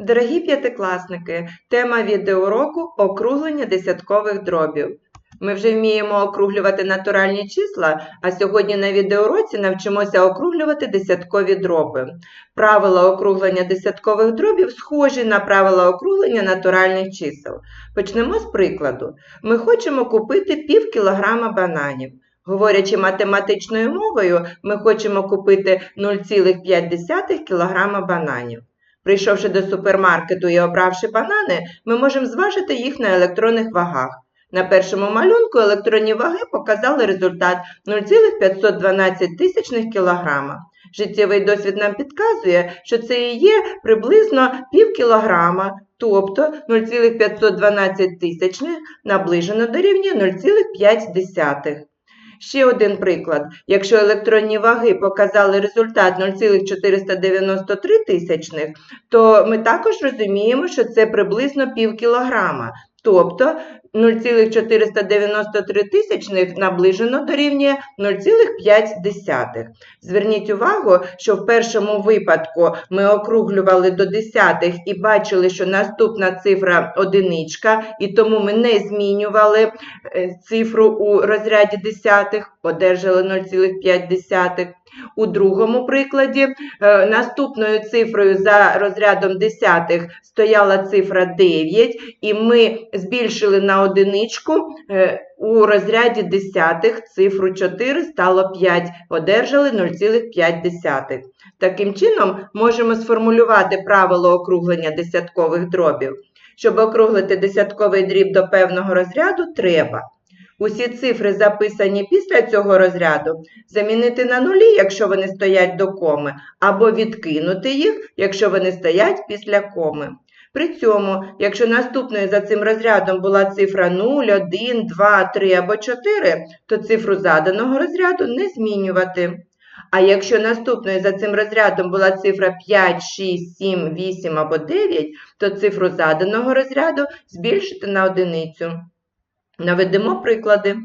Дорогі п'ятикласники, тема відеоуроку округлення десяткових дробів. Ми вже вміємо округлювати натуральні числа, а сьогодні на відеоуроці навчимося округлювати десяткові дроби. Правила округлення десяткових дробів схожі на правила округлення натуральних чисел. Почнемо з прикладу. Ми хочемо купити пів кілограма бананів. Говорячи математичною мовою, ми хочемо купити 0,5 кг бананів. Прийшовши до супермаркету і обравши банани, ми можемо зважити їх на електронних вагах. На першому малюнку електронні ваги показали результат 0,512 тисячних кілограма. Життєвий досвід нам підказує, що це і є приблизно пів кілограма, тобто 0,512 тисячних наближено дорівнює 0,5. Ще один приклад. Якщо електронні ваги показали результат 0,493 тисячних, то ми також розуміємо, що це приблизно пів кілограма. Тобто 0,493 тисячних наближено дорівнює 0,5. Зверніть увагу, що в першому випадку ми округлювали до десятих і бачили, що наступна цифра одиничка, і тому ми не змінювали е, цифру у розряді десятих, одержали 0,5. У другому прикладі е, наступною цифрою за розрядом десятих стояла цифра 9, і ми збільшили на одиничку е, у розряді десятих цифру 4 стало 5, одержали 0,5. Таким чином, можемо сформулювати правило округлення десяткових дробів. Щоб округлити десятковий дріб до певного розряду, треба Усі цифри, записані після цього розряду, замінити на нулі, якщо вони стоять до коми, або відкинути їх, якщо вони стоять після коми. При цьому, якщо наступною за цим розрядом була цифра 0, 1, 2, 3 або 4, то цифру заданого розряду не змінювати. А якщо наступною за цим розрядом була цифра 5, 6, 7, 8 або 9, то цифру заданого розряду збільшити на одиницю. Наведемо приклади.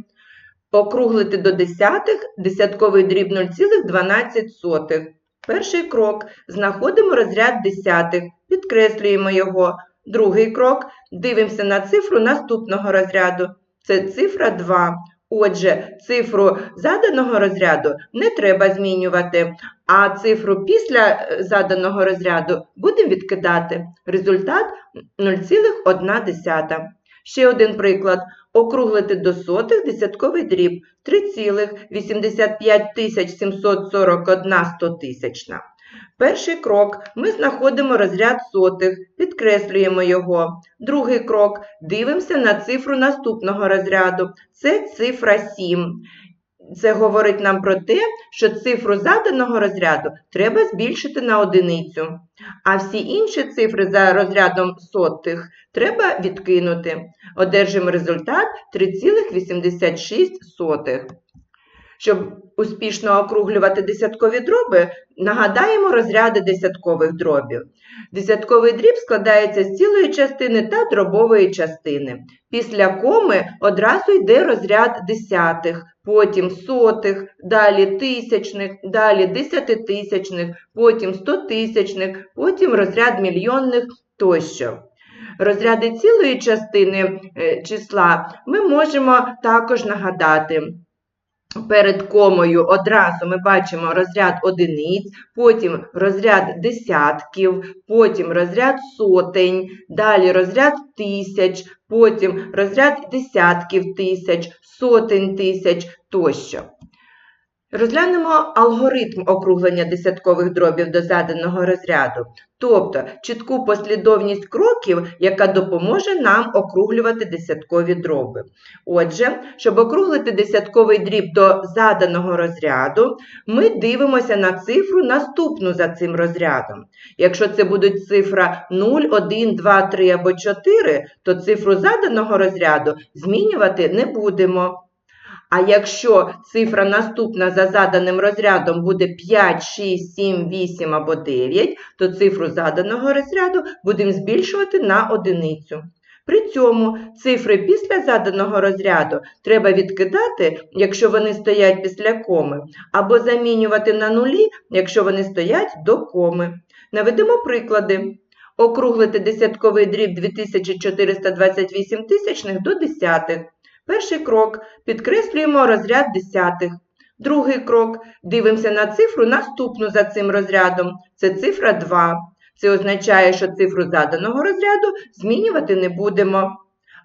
Округлити до десятих десятковий дріб 0,12. Перший крок. Знаходимо розряд десятих, підкреслюємо його. Другий крок. Дивимося на цифру наступного розряду. Це цифра 2. Отже, цифру заданого розряду не треба змінювати, а цифру після е, заданого розряду будемо відкидати. Результат 0,1. Ще один приклад. Округлити до сотих десятковий дріб 3,85 741 стотисячна. Перший крок ми знаходимо розряд сотих, підкреслюємо його. Другий крок дивимося на цифру наступного розряду. Це цифра 7. Це говорить нам про те, що цифру заданого розряду треба збільшити на одиницю, а всі інші цифри за розрядом сотих треба відкинути. Одержимо результат 3,86. Щоб успішно округлювати десяткові дроби, нагадаємо розряди десяткових дробів. Десятковий дріб складається з цілої частини та дробової частини. Після коми одразу йде розряд десятих, потім сотих, далі тисячних, далі десятитисячних, потім стотисячних, потім розряд мільйонних тощо. Розряди цілої частини е, числа ми можемо також нагадати. Перед комою одразу ми бачимо розряд одиниць, потім розряд десятків, потім розряд сотень, далі розряд тисяч, потім розряд десятків тисяч, сотень тисяч тощо. Розглянемо алгоритм округлення десяткових дробів до заданого розряду, тобто чітку послідовність кроків, яка допоможе нам округлювати десяткові дроби. Отже, щоб округлити десятковий дріб до заданого розряду, ми дивимося на цифру наступну за цим розрядом. Якщо це буде цифра 0, 1, 2, 3 або 4, то цифру заданого розряду змінювати не будемо. А якщо цифра наступна за заданим розрядом буде 5, 6, 7, 8 або 9, то цифру заданого розряду будемо збільшувати на одиницю. При цьому цифри після заданого розряду треба відкидати, якщо вони стоять після коми, або замінювати на нулі, якщо вони стоять до коми. Наведемо приклади. Округлити десятковий дріб 2428 тисячних до десятих. Перший крок підкреслюємо розряд десятих. Другий крок дивимося на цифру наступну за цим розрядом. Це цифра 2. Це означає, що цифру заданого розряду змінювати не будемо.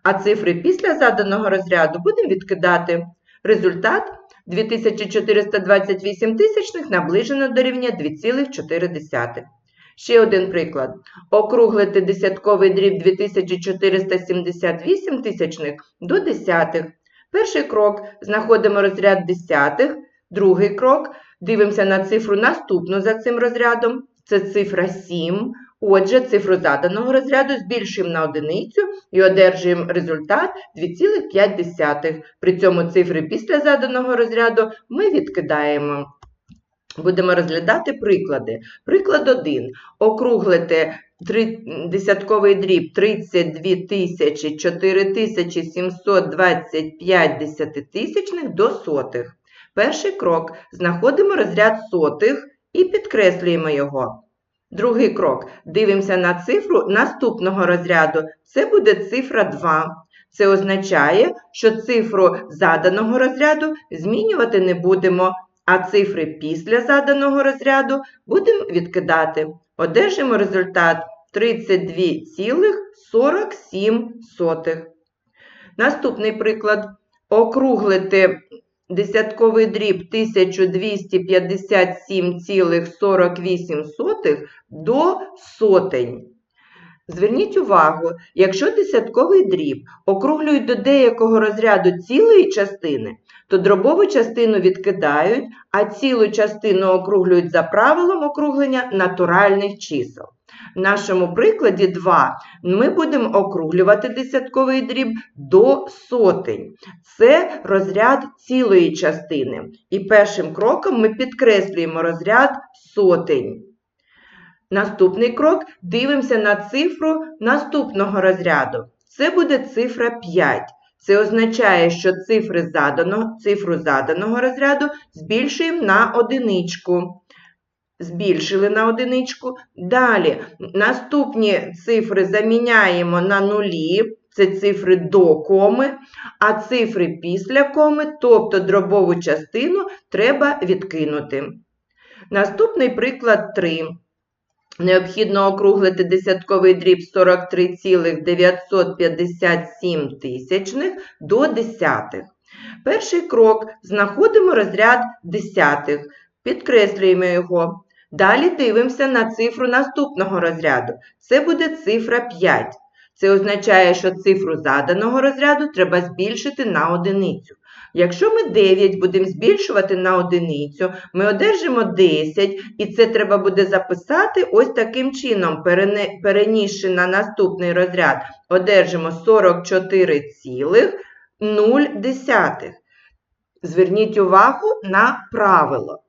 А цифри після заданого розряду будемо відкидати. Результат 2428 тисячних наближено до рівня 2,4. Ще один приклад. Округлити десятковий дріб 2478 тисячних до десятих. Перший крок знаходимо розряд десятих. Другий крок дивимося на цифру наступну за цим розрядом. Це цифра 7. Отже, цифру заданого розряду збільшуємо на одиницю і одержуємо результат 2,5. При цьому цифри після заданого розряду ми відкидаємо. Будемо розглядати приклади. Приклад 1. Округлити десятковий дріб 32 тисячі 4725 десятитисячних до сотих. Перший крок. Знаходимо розряд сотих і підкреслюємо його. Другий крок. Дивимося на цифру наступного розряду. Це буде цифра 2. Це означає, що цифру заданого розряду змінювати не будемо, а цифри після заданого розряду будемо відкидати. Одержимо результат 32,47. Наступний приклад. Округлити десятковий дріб 1257,48 до сотень. Зверніть увагу, якщо десятковий дріб округлюють до деякого розряду цілої частини, то дробову частину відкидають, а цілу частину округлюють за правилом округлення натуральних чисел. В нашому прикладі 2 ми будемо округлювати десятковий дріб до сотень. Це розряд цілої частини. І першим кроком ми підкреслюємо розряд сотень. Наступний крок дивимося на цифру наступного розряду. Це буде цифра 5. Це означає, що цифри заданого, цифру заданого розряду збільшуємо на одиничку. Збільшили на одиничку. Далі наступні цифри заміняємо на нулі. Це цифри до коми, а цифри після коми, тобто дробову частину, треба відкинути. Наступний приклад 3. Необхідно округлити десятковий дріб 43,957 тисячних до десятих. Перший крок знаходимо розряд десятих, підкреслюємо його. Далі дивимося на цифру наступного розряду. Це буде цифра 5. Це означає, що цифру заданого розряду треба збільшити на одиницю. Якщо ми 9 будемо збільшувати на одиницю, ми одержимо 10, і це треба буде записати ось таким чином, перенісши на наступний розряд, одержимо 44,0. Зверніть увагу на правило.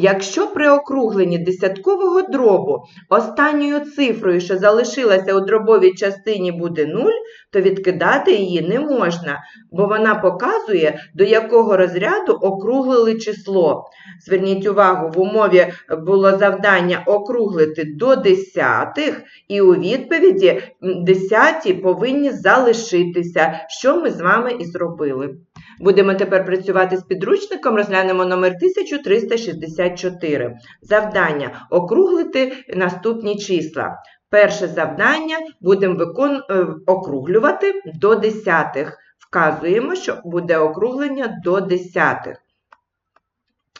Якщо при округленні десяткового дробу останньою цифрою, що залишилася у дробовій частині, буде 0, то відкидати її не можна, бо вона показує, до якого розряду округлили число. Зверніть увагу, в умові було завдання округлити до десятих, і у відповіді десяті повинні залишитися, що ми з вами і зробили. Будемо тепер працювати з підручником, розглянемо номер 1364. Завдання – округлити наступні числа. Перше завдання будемо викон... е, округлювати до десятих. Вказуємо, що буде округлення до десятих.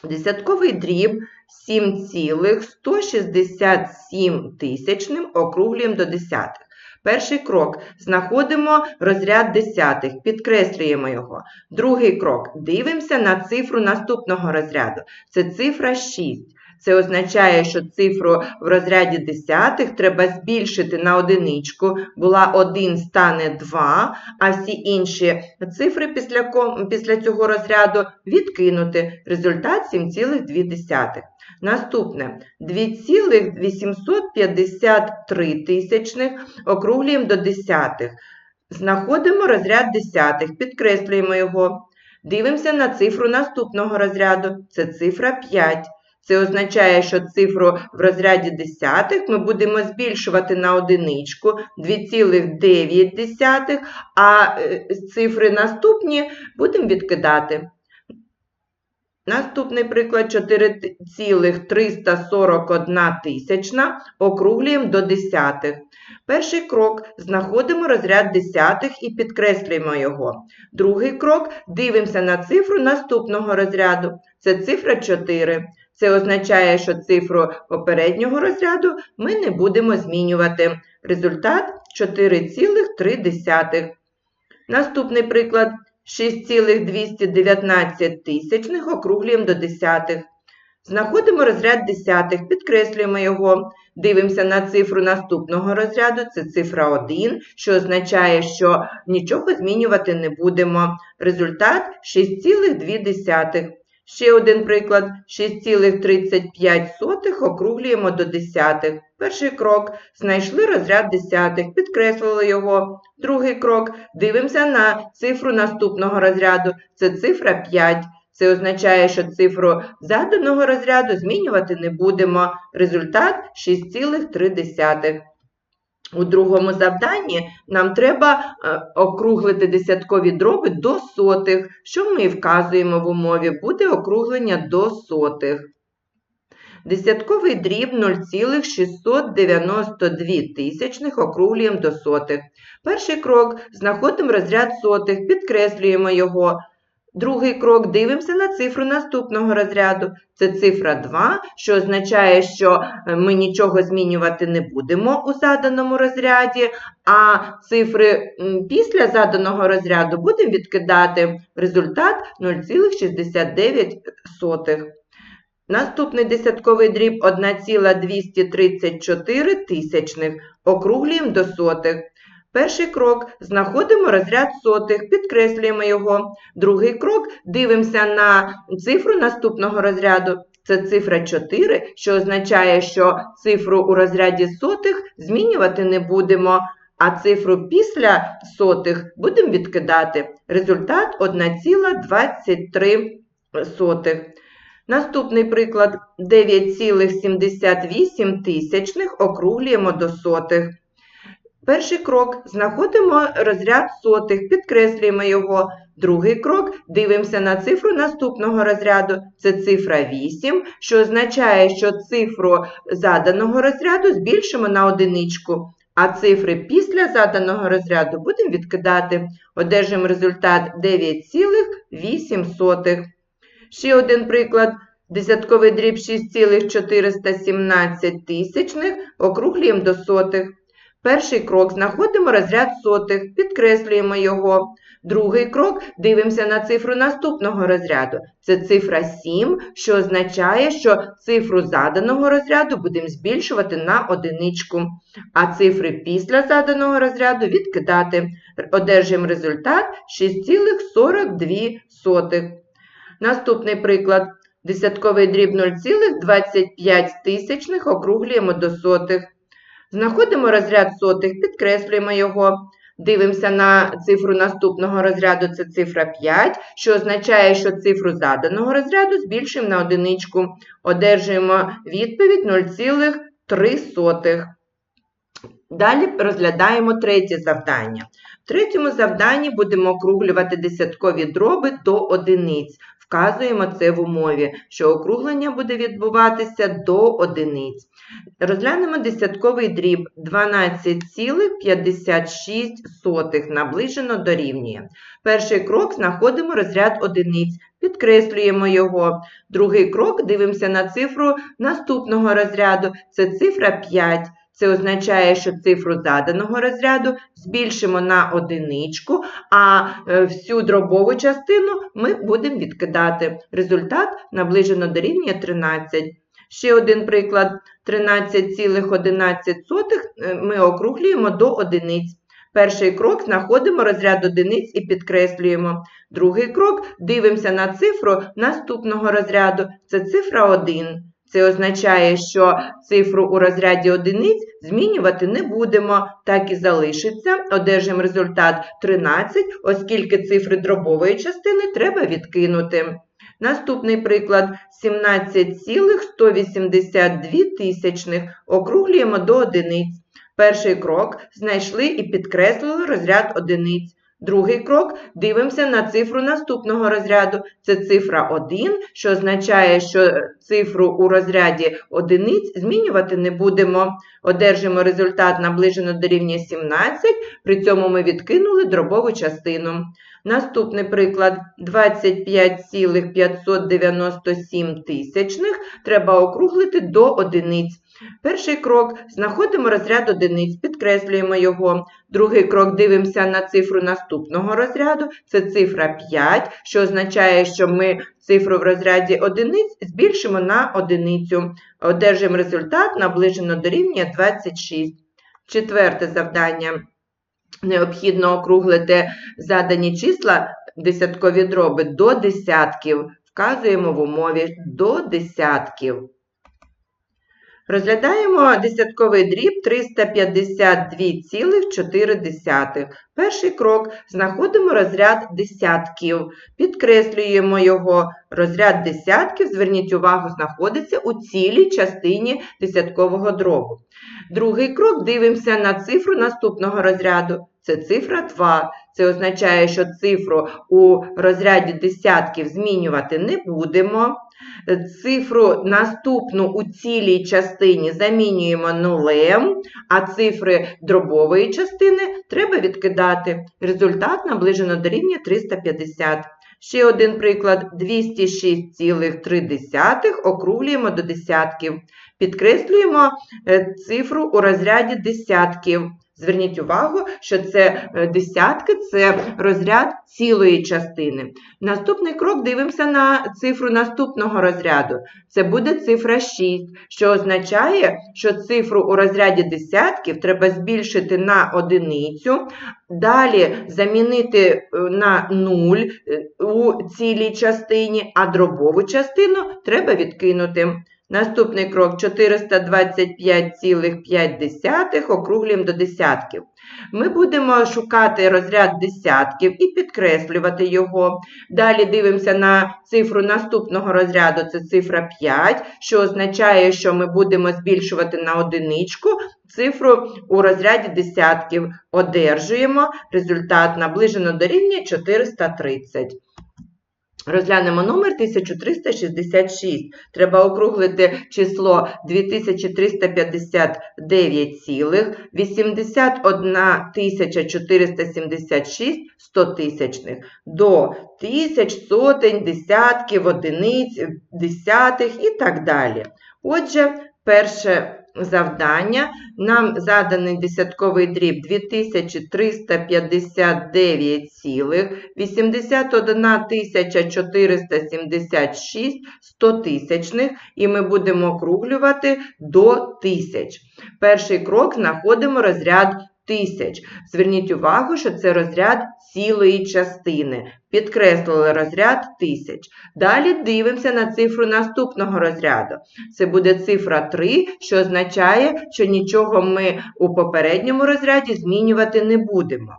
Десятковий дріб 7,167 тисячним округлюємо до десятих. Перший крок. Знаходимо розряд десятих, підкреслюємо його. Другий крок. Дивимося на цифру наступного розряду. Це цифра 6. Це означає, що цифру в розряді десятих треба збільшити на одиничку. Була 1, стане 2, а всі інші цифри після, після цього розряду відкинути. Результат 7,2. Наступне 2,853 тисячних округлюємо до десятих. Знаходимо розряд десятих, підкреслюємо його. Дивимося на цифру наступного розряду. Це цифра 5. Це означає, що цифру в розряді десятих ми будемо збільшувати на одиничку 2,9, а е, цифри наступні будемо відкидати. Наступний приклад 4,341 тисячна округлюємо до десятих. Перший крок знаходимо розряд десятих і підкреслюємо його. Другий крок дивимося на цифру наступного розряду. Це цифра 4. Це означає, що цифру попереднього розряду ми не будемо змінювати. Результат 4,3. Наступний приклад 6,219 тисячних округлюємо до десятих. Знаходимо розряд десятих, підкреслюємо його, дивимося на цифру наступного розряду, це цифра 1, що означає, що нічого змінювати не будемо. Результат 6,2. Ще один приклад 6,35 округлюємо до десятих. Перший крок знайшли розряд десятих, підкреслили його. Другий крок дивимося на цифру наступного розряду, це цифра 5. Це означає, що цифру заданого розряду змінювати не будемо. Результат 6,3. У другому завданні нам треба е, округлити десяткові дроби до сотих, що ми вказуємо в умові, буде округлення до сотих. Десятковий дріб 0,692 тисячних округлюємо до сотих. Перший крок знаходимо розряд сотих, підкреслюємо його. Другий крок дивимося на цифру наступного розряду. Це цифра 2, що означає, що е, ми нічого змінювати не будемо у заданому розряді, а цифри після заданого розряду будемо відкидати результат 0,69. Наступний десятковий дріб 1,234 тисячних. Округлюємо до сотих. Перший крок знаходимо розряд сотих, підкреслюємо його. Другий крок дивимося на цифру наступного розряду. Це цифра 4, що означає, що цифру у розряді сотих змінювати не будемо, а цифру після сотих будемо відкидати. Результат 1,23. Наступний приклад 9,78 тисячних округлюємо до сотих. Перший крок знаходимо розряд сотих, підкреслюємо його. Другий крок дивимося на цифру наступного розряду. Це цифра 8, що означає, що цифру заданого розряду збільшимо на одиничку, а цифри після заданого розряду будемо відкидати. Одержимо результат 9,8. Ще один приклад. Десятковий дріб 6,417 тисячних округлюємо до сотих. Перший крок знаходимо розряд сотих, підкреслюємо його. Другий крок дивимося на цифру наступного розряду. Це цифра 7, що означає, що цифру заданого розряду будемо збільшувати на одиничку, а цифри після заданого розряду відкидати. Одержимо результат 6,42. Наступний приклад. Десятковий дріб 0,25 округлюємо до сотих. Знаходимо розряд сотих, підкреслюємо його. Дивимося на цифру наступного розряду, це цифра 5, що означає, що цифру заданого розряду збільшуємо на одиничку. Одержуємо відповідь 0,3. Далі розглядаємо третє завдання. В третьому завданні будемо округлювати десяткові дроби до одиниць. Вказуємо це в умові, що округлення буде відбуватися до одиниць. Розглянемо десятковий дріб 12,56 наближено дорівнює. Перший крок знаходимо розряд одиниць, підкреслюємо його. Другий крок дивимося на цифру наступного розряду, це цифра 5. Це означає, що цифру заданого розряду збільшимо на одиничку, а е, всю дробову частину ми будемо відкидати. Результат наближено дорівнює 13. Ще один приклад 13,11 е, ми округлюємо до одиниць. Перший крок знаходимо розряд одиниць і підкреслюємо. Другий крок дивимося на цифру наступного розряду. Це цифра 1. Це означає, що цифру у розряді одиниць змінювати не будемо, так і залишиться. Одержимо результат 13, оскільки цифри дробової частини треба відкинути. Наступний приклад 17,182 тисячних. Округлюємо до одиниць. Перший крок знайшли і підкреслили розряд одиниць. Другий крок дивимося на цифру наступного розряду. Це цифра 1, що означає, що цифру у розряді одиниць змінювати не будемо. Одержимо результат наближено до рівня 17, при цьому ми відкинули дробову частину. Наступний приклад 25,597 тисячних треба округлити до одиниць. Перший крок знаходимо розряд одиниць, підкреслюємо його. Другий крок дивимося на цифру наступного розряду. Це цифра 5, що означає, що ми цифру в розряді одиниць збільшимо на одиницю. Одержимо результат наближено до рівня 26. Четверте завдання. Необхідно округлити задані числа десяткові дроби до десятків. Вказуємо в умові до десятків. Розглядаємо десятковий дріб 352,4. Перший крок знаходимо розряд десятків, підкреслюємо його. Розряд десятків, зверніть увагу, знаходиться у цілій частині десяткового дробу. Другий крок дивимося на цифру наступного розряду. Це цифра 2. Це означає, що цифру у розряді десятків змінювати не будемо. Цифру наступну у цілій частині замінюємо нулем, а цифри дробової частини треба відкидати. Результат наближено до рівня 350. Ще один приклад 206,3 округлюємо до десятків. Підкреслюємо е, цифру у розряді десятків. Зверніть увагу, що це е, десятки це розряд цілої частини. Наступний крок дивимося на цифру наступного розряду. Це буде цифра 6, що означає, що цифру у розряді десятків треба збільшити на одиницю, далі замінити е, на 0 е, у цілій частині, а дробову частину треба відкинути. Наступний крок 425,5 округлюємо до десятків. Ми будемо шукати розряд десятків і підкреслювати його. Далі дивимося на цифру наступного розряду, це цифра 5, що означає, що ми будемо збільшувати на одиничку цифру у розряді десятків. Одержуємо результат наближено до рівня 430. Розглянемо номер 1366. Треба округлити число 2359,81 476 стотисячних до тисяч, сотень, десятків, одиниць, десятих і так далі. Отже, перше завдання. Нам заданий десятковий дріб 2359,81 476 стотисячних, і ми будемо округлювати до тисяч. Перший крок знаходимо розряд тисяч. Зверніть увагу, що це розряд цілої частини. Підкреслили розряд тисяч. Далі дивимося на цифру наступного розряду. Це буде цифра 3, що означає, що нічого ми у попередньому розряді змінювати не будемо.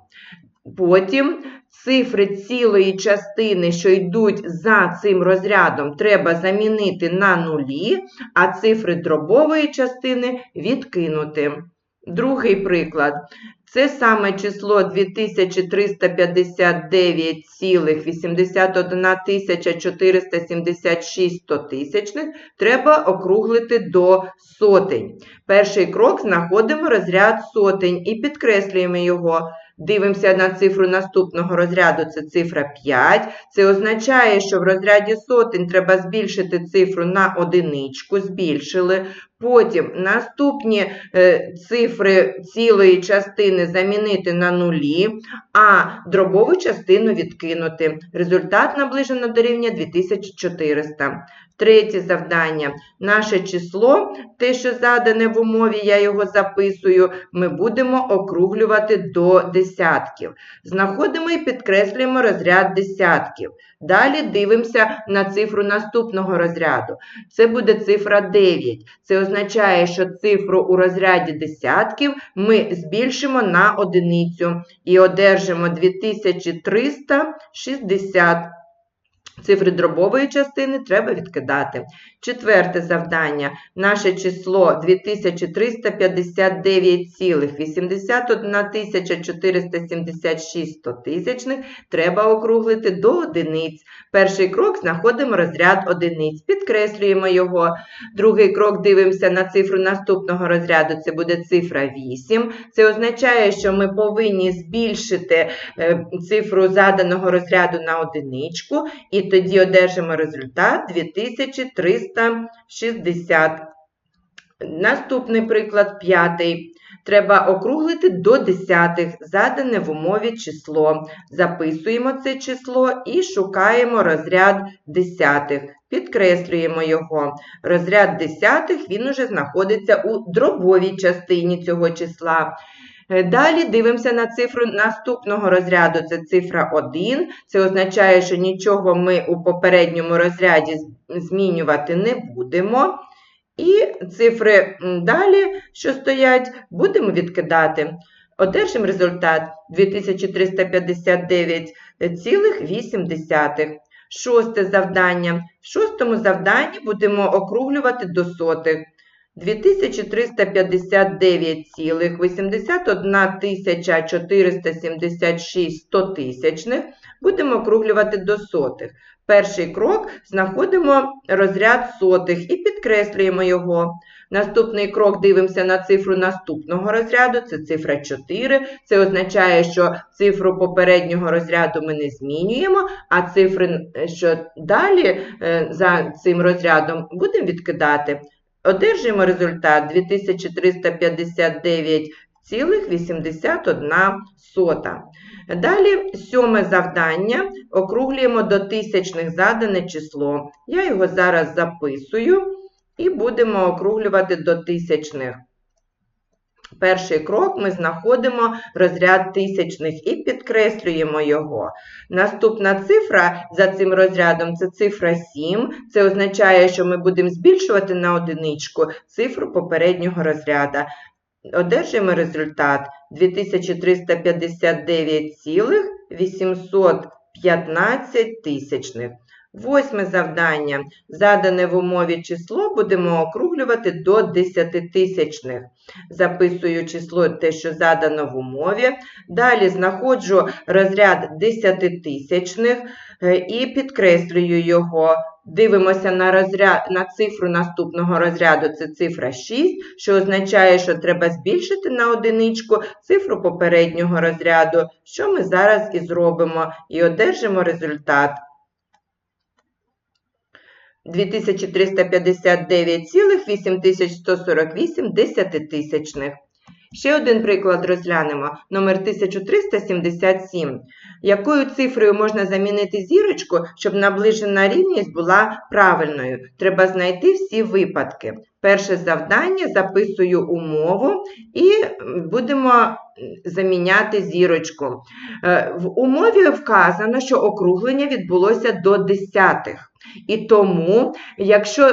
Потім цифри цілої частини, що йдуть за цим розрядом, треба замінити на нулі, а цифри дробової частини відкинути. Другий приклад. Це саме число 2359,81 476 стотисячних треба округлити до сотень. Перший крок знаходимо розряд сотень і підкреслюємо його. Дивимося на цифру наступного розряду, це цифра 5. Це означає, що в розряді сотень треба збільшити цифру на одиничку, збільшили. Потім наступні е, цифри цілої частини замінити на нулі, а дробову частину відкинути. Результат наближено до рівня 2400. Третє завдання. Наше число, те, що задане в умові, я його записую, ми будемо округлювати до десятків. Знаходимо і підкреслюємо розряд десятків. Далі дивимося на цифру наступного розряду. Це буде цифра 9. Це означає, що цифру у розряді десятків ми збільшимо на одиницю і одержимо 2360. Цифри дробової частини треба відкидати. Четверте завдання. Наше число 2359,81 476 стотисячних треба округлити до одиниць. Перший крок знаходимо розряд одиниць, підкреслюємо його. Другий крок дивимося на цифру наступного розряду, це буде цифра 8. Це означає, що ми повинні збільшити е, цифру заданого розряду на одиничку, і тоді одержимо результат 2360. Наступний приклад п'ятий. Треба округлити до десятих, задане в умові число. Записуємо це число і шукаємо розряд десятих. Підкреслюємо його. Розряд десятих він уже знаходиться у дробовій частині цього числа. Е, Далі дивимося на цифру наступного розряду, це цифра 1. Це означає, що нічого ми у попередньому розряді змінювати не будемо. І цифри далі, що стоять, будемо відкидати. Одержимо результат 2359,8. Шосте завдання. В шостому завданні будемо округлювати до сотих. 2359,81 476 стотисячних будемо округлювати до сотих. Перший крок знаходимо розряд сотих і підкреслюємо його. Наступний крок дивимося на цифру наступного розряду, це цифра 4. Це означає, що цифру попереднього розряду ми не змінюємо, а цифри, е, що далі е, за цим розрядом, будемо відкидати. Одержуємо результат 2359,81. Далі сьоме завдання. Округлюємо до тисячних задане число. Я його зараз записую і будемо округлювати до тисячних. Перший крок ми знаходимо розряд тисячних і підкреслюємо його. Наступна цифра за цим розрядом це цифра 7. Це означає, що ми будемо збільшувати на одиничку цифру попереднього розряду. Одержуємо результат 2359,815 тисячних. Восьме завдання. Задане в умові число будемо округлювати до десятитисячних. Записую число те, що задано в умові. Далі знаходжу розряд десятитисячних е, і підкреслюю його. Дивимося на, розряд, на цифру наступного розряду, це цифра 6, що означає, що треба збільшити на одиничку цифру попереднього розряду, що ми зараз і зробимо, і одержимо результат. 2359,8148 десятитисячних. Ще один приклад розглянемо. Номер 1377. Якою цифрою можна замінити зірочку, щоб наближена рівність була правильною? Треба знайти всі випадки. Перше завдання записую умову і будемо заміняти зірочку. Е, В умові вказано, що округлення відбулося до десятих. І тому, якщо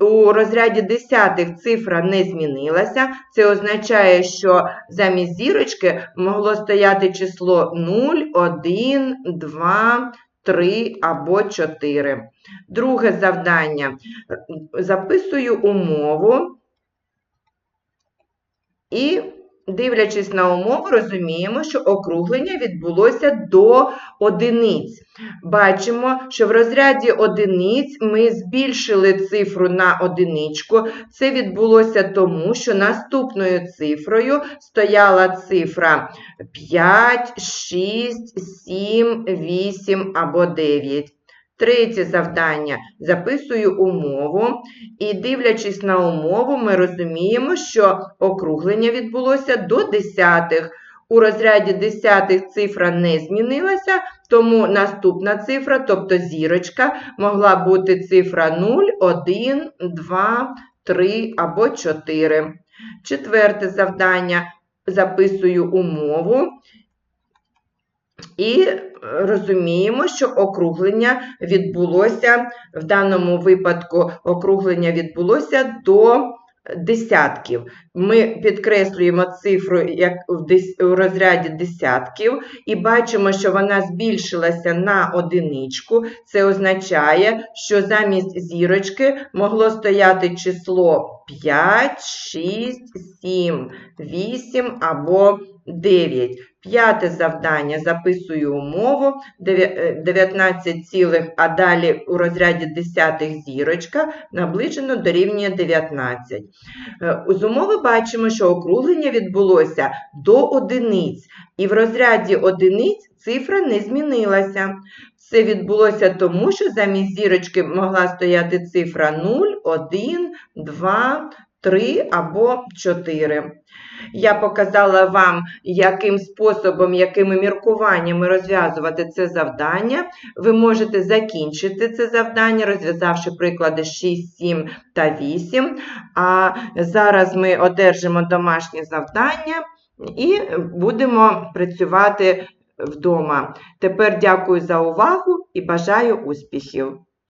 у, розряді десятих цифра не змінилася, це означає, що замість зірочки могло стояти число 0, 1, 2, 3 або 4. Друге завдання. Записую умову і, дивлячись на умову, розуміємо, що округлення відбулося до одиниць. Бачимо, що в розряді одиниць ми збільшили цифру на одиничку. Це відбулося тому, що наступною цифрою стояла цифра 5, 6, 7, 8 або 9. Третє завдання. Записую умову. І дивлячись на умову, ми розуміємо, що округлення відбулося до десятих. У розряді десятих цифра не змінилася, тому наступна цифра, тобто зірочка, могла бути цифра 0, 1, 2, 3 або 4. Четверте завдання. Записую умову. І розуміємо, що округлення відбулося, в даному випадку округлення відбулося до десятків. Ми підкреслюємо цифру як в розряді десятків і бачимо, що вона збільшилася на одиничку. Це означає, що замість зірочки могло стояти число 5, 6, 7, 8 або 9. П'яте завдання записую умову. е, 19, цілих, а далі у розряді десятих зірочка наближено дорівнює 19. Е, З умови бачимо, що округлення відбулося до одиниць, і в розряді одиниць цифра не змінилася. Це відбулося тому, що замість зірочки могла стояти цифра 0, 1, 2, 3 або 4. Я показала вам, яким способом, якими міркуваннями розв'язувати це завдання. Ви можете закінчити це завдання, розв'язавши приклади 6, 7 та 8. А зараз ми одержимо домашнє завдання і будемо працювати вдома. Тепер дякую за увагу і бажаю успіхів!